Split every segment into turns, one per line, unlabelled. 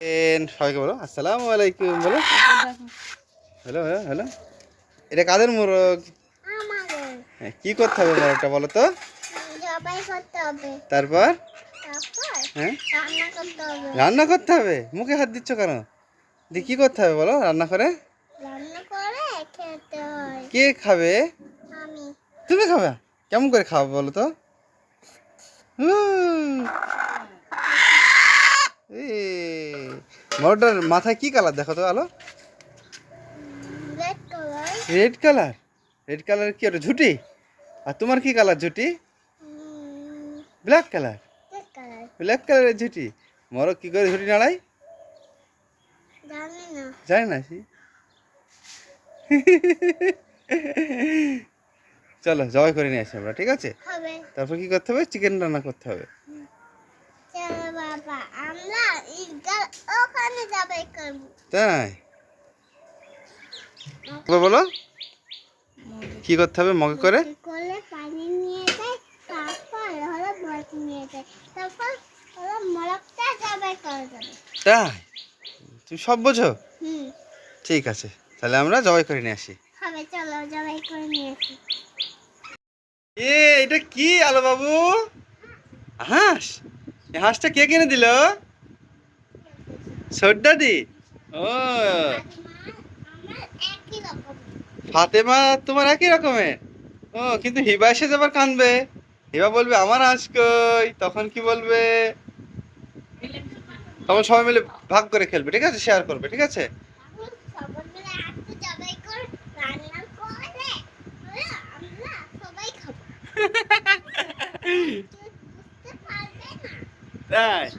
সবাইকে বলো আসসালামু আলাইকুম বলো। Hello hello hello. এটা কাদের মোরগ? হ্যাঁ, কি করতে হবে মোরগটা বলো তো? তারপর? হ্যাঁ?
রান্না করতে হবে।
মুখে হাত দিচ্ছ কেন? দিয়ে কি করতে হবে বলো রান্না করে?
হয়
কে খাবে? তুমি খাবে? কেমন করে খাবে বলো তো। এই, মোরগটার মাথায় কি কালার দেখো তো আলো?
Red colour
red colour red colour কি ওটা ঝুটি? আর তোমার কি কালার ঝুটি? ব্ল্যাক কালার ব্ল্যাক কালারের ঝুটি। মরক কি করে ঝুটি নাড়াই
জানি না।
জানি না চলো জবাই করে নিয়ে আসি আমরা ঠিক আছে? তারপর কি করতে হবে? চিকেন রান্না করতে হবে
চলো বাবা আমরা ঈদগাহ ওখানে
তাই? বলো কি করতে হবে মগে করে?
করলে পানি নিয়ে যায় তারপর হলো মরক নিয়ে যায় তারপর হলো মরকটা জবাই করে দেবে
তাই? তুমি সব বোঝো?
হুম।
ঠিক আছে তাহলে আমরা জবাই করে নিয়ে আসি।
হবে চলো জবাই করে নিয়ে আসি।
এ এটা কি আলো বাবু? হাঁস? হাঁসটা কে কিনে দিল? সর্দাদি ও। ফাতেমা তোমার একই রকমের ও কিন্তু হিবা এসে যাবার কানবে। হিবা বলবে আমার হাঁস কই? তখন কি বলবে? তখন সবাই মিলে ভাগ করে খেলবে ঠিক আছে? শেয়ার করবে ঠিক আছে? তাই?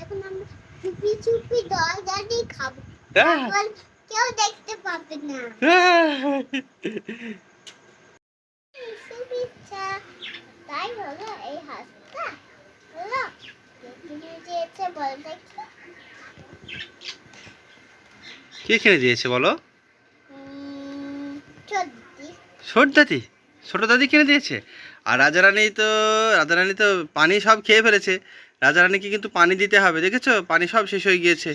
যখন আমরা চুপি চুপি দরজা দিয়ে খাব তখন কেউ দেখতে পাবে না। সুবিচ্ছা তাই হলো এই হাসটা হলো। দিয়েছে বল দেখি।
কে কিনে দিয়েছে বলো?
উম, চোদ্দি
ছোট দাদি কিনে দিয়েছে। আর রাজারানী তো রাজারানী তো পানি সব খেয়ে ফেলেছে। রাজারানীকে কিন্তু পানি দিতে হবে দেখেছ? পানি সব শেষ হয়ে গিয়েছে।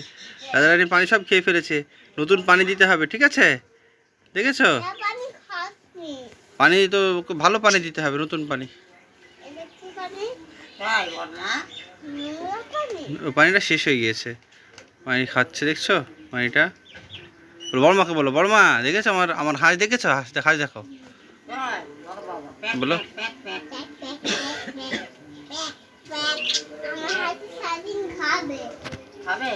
রাজারানী পানি সব খেয়ে ফেলেছে। নতুন পানি দিতে হবে ঠিক আছে? দেখেছ?
পানি
তো ভালো পানি দিতে হবে নতুন পানি। পানিটা শেষ হয়ে গিয়েছে। পানি খাচ্ছে দেখছ? পানিটা। বলো, বড়মাকে বলো বড়মা দেখেছ? আমার আমার হাঁস দেখেছ? হাঁস হাঁস দেখো বলো।
খাবে।